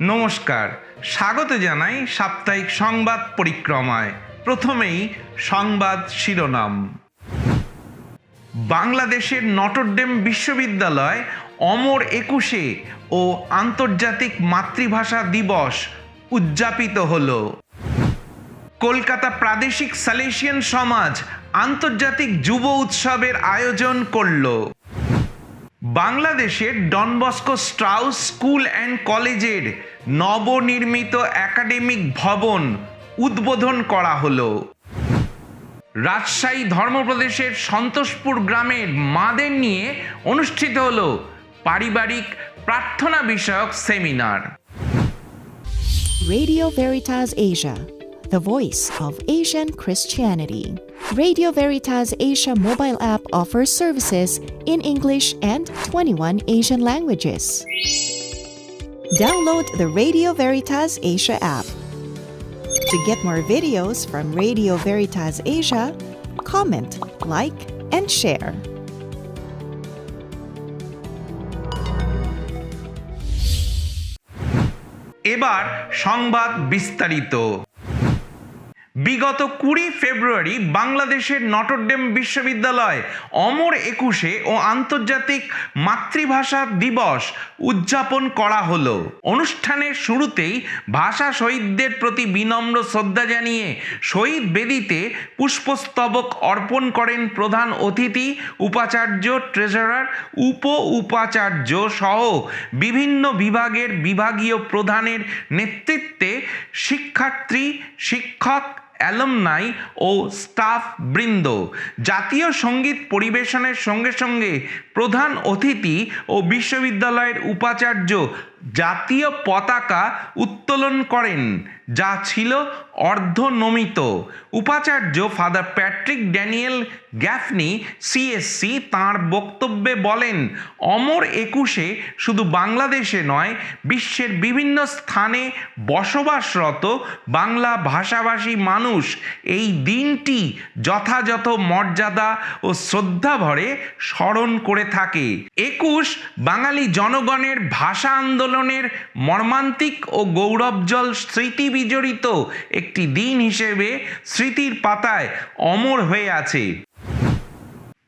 নমস্কার। স্বাগত জানাই সাপ্তাহিক সংবাদ পরিক্রমায়। প্রথমেই সংবাদ শিরোনাম। বাংলাদেশের নটরডেম বিশ্ববিদ্যালয় অমর একুশে ও আন্তর্জাতিক মাতৃভাষা দিবস উদযাপিত হল। কলকাতা প্রাদেশিক সালেশিয়ান সমাজ আন্তর্জাতিক যুব উৎসবের আয়োজন করল। বাংলাদেশের ডনবস্কো স্ট্রাউস স্কুল অ্যান্ড কলেজের নবনির্মিত একাডেমিক ভবন উদ্বোধন করা হলো। রাজশাহী ধর্মপ্রদেশের সন্তোষপুর গ্রামের মাদের নিয়ে অনুষ্ঠিত হলো পারিবারিক প্রার্থনা বিষয়ক seminar. Radio Veritas Asia, the voice of Asian Christianity. Radio Veritas Asia mobile app offers services in English and 21 Asian languages. Download the Radio Veritas Asia app. To get more videos from Radio Veritas Asia, comment, like, and share. এবার সংবাদ বিস্তারিত বিগত কুড়ি ফেব্রুয়ারি বাংলাদেশের Notre Dame বিশ্ববিদ্যালয় অমর একুশে ও আন্তর্জাতিক মাতৃভাষা দিবস উদযাপন করা হলো। অনুষ্ঠানের শুরুতেই ভাষা শহীদদের প্রতি বিনম্র শ্রদ্ধা জানিয়ে শহীদ বেদিতে পুষ্পস্তবক অর্পণ করেন প্রধান অতিথি, উপাচার্য, ট্রেজারার উপ উপাচার্য সহ বিভিন্ন বিভাগের বিভাগীয় প্রধানের নেতৃত্বে শিক্ষার্থী, শিক্ষক অ্যালমনাই ও স্টাফ বৃন্দ জাতীয় সংগীত পরিবেশনের সঙ্গে সঙ্গে প্রধান অতিথি ও বিশ্ববিদ্যালয়ের উপাচার্য জাতীয় পতাকা উত্তোলন করেন, যা ছিল অর্ধনমিত। উপাচার্য father Patrick Daniel Gaffney CSC তাঁর বক্তব্যে বলেন, অমর একুশে শুধু বাংলাদেশে নয়, বিশ্বের বিভিন্ন স্থানে বসবাসরত বাংলা ভাষাভাষী মানুষ এই দিনটি যথাযথ মর্যাদা ও শ্রদ্ধাভরে স্মরণ করে থাকে। একুশ, বাঙালি জনগণের ভাষা আন্দোলনের মর্মান্তিক ও গৌরবজল স্মৃতি বিজড়িত একটি দিন হিসেবে স্মৃতির পাতায় অমর হয়ে আছে।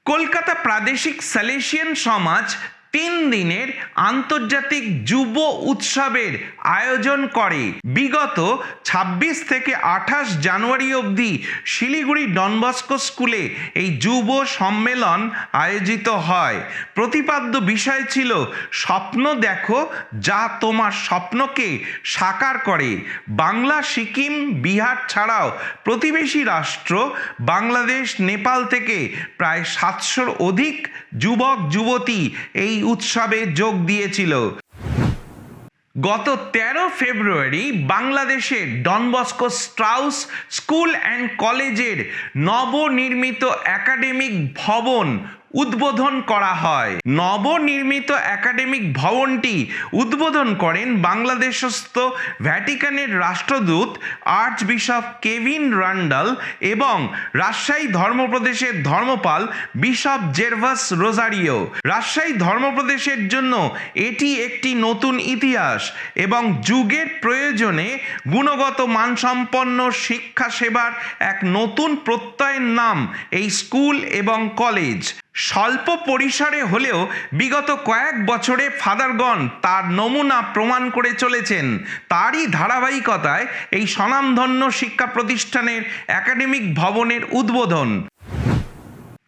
কলকাতা প্রাদেশিক স্যালেশিয়ান সমাজ তিন দিনের আন্তর্জাতিক যুব উৎসবের আয়োজন করে। বিগত ২৬ থেকে আঠাশ জানুয়ারি অবধি শিলিগুড়ি ডনবস্কো স্কুলে এই যুব সম্মেলন আয়োজিত হয়। প্রতিপাদ্য বিষয় ছিল, স্বপ্ন দেখো যা তোমার স্বপ্নকে সাকার করে। বাংলা, সিকিম, বিহার ছাড়াও প্রতিবেশী রাষ্ট্র, বাংলাদেশ, নেপাল থেকে প্রায় সাতশোর অধিক যুবক, যুবতী এই উৎসবে যোগ দিয়েছিল। গত তেরো ফেব্রুয়ারি বাংলাদেশের ডনবস্কো স্ট্রাউস স্কুল অ্যান্ড কলেজের নবনির্মিত একাডেমিক ভবন উদ্বোধন করা হয়। নবনির্মিত একাডেমিক ভবনটি উদ্বোধন করেন বাংলাদেশস্থ ভ্যাটিকানের রাষ্ট্রদূত আর্চ বিশপ কেভিন রান্ডাল এবং রাজশাহী ধর্মপ্রদেশের ধর্মপাল বিশপ জেরভাস রোজারিও। রাজশাহী ধর্মপ্রদেশের জন্য এটি একটি নতুন ইতিহাস এবং যুগের প্রয়োজনে গুণগত মানসম্পন্ন শিক্ষা সেবার এক নতুন প্রত্যয়ের নাম এই স্কুল এবং কলেজ। স্বল্প পরিসরে হলেও বিগত কয়েক বছরে ফাদারগণ তার নমুনা প্রমাণ করে চলেছেন। তারই ধারাবাহিকতায় এই স্বনামধন্য শিক্ষা প্রতিষ্ঠানের একাডেমিক ভবনের উদ্বোধন।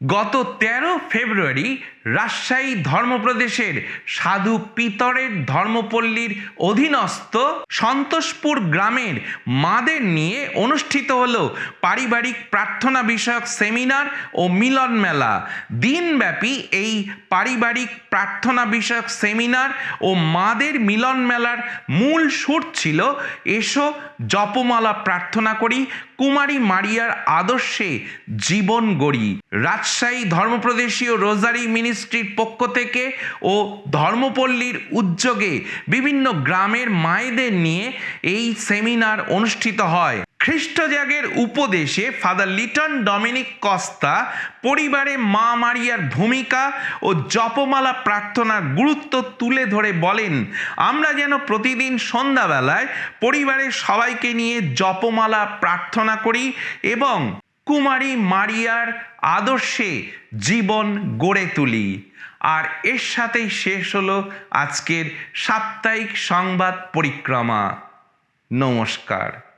গত তেরো ফেব্রুয়ারি রাজশাহী ধর্মপ্রদেশের সাধু পিতরের ধর্মপল্লীর অধীনস্থ সন্তোষপুর গ্রামের মাদের নিয়ে অনুষ্ঠিত হল পারিবারিক প্রার্থনা বিষয়ক সেমিনার ও মিলন মেলা। দিনব্যাপী এই পারিবারিক প্রার্থনা বিষয়ক সেমিনার ও মাদের মিলন মেলার মূল সুর ছিল, এসো জপমালা প্রার্থনা করি, কুমারী মারিয়ার আদর্শে জীবন গড়ি। রাজশাহী ধর্মপ্রদেশীয় রোজারি মিনিস্ট্রির পক্ষ থেকে ও ধর্মপল্লীর উদ্যোগে বিভিন্ন গ্রামের মায়েদের নিয়ে এই সেমিনার অনুষ্ঠিত হয়। খ্রিস্টজাগের উপদেশে ফাদার লিটন ডমিনিক কস্তা পরিবারে মা মারিয়ার ভূমিকা ও জপমালা প্রার্থনার গুরুত্ব তুলে ধরে বলেন, আমরা যেন প্রতিদিন সন্ধ্যাবেলায় পরিবারের সবাইকে নিয়ে জপমালা প্রার্থনা করি এবং কুমারী মারিয়ার আদর্শে জীবন গড়ে তুলি। আর এর সাথেই শেষ হলো আজকের সাপ্তাহিক সংবাদ পরিক্রমা। নমস্কার।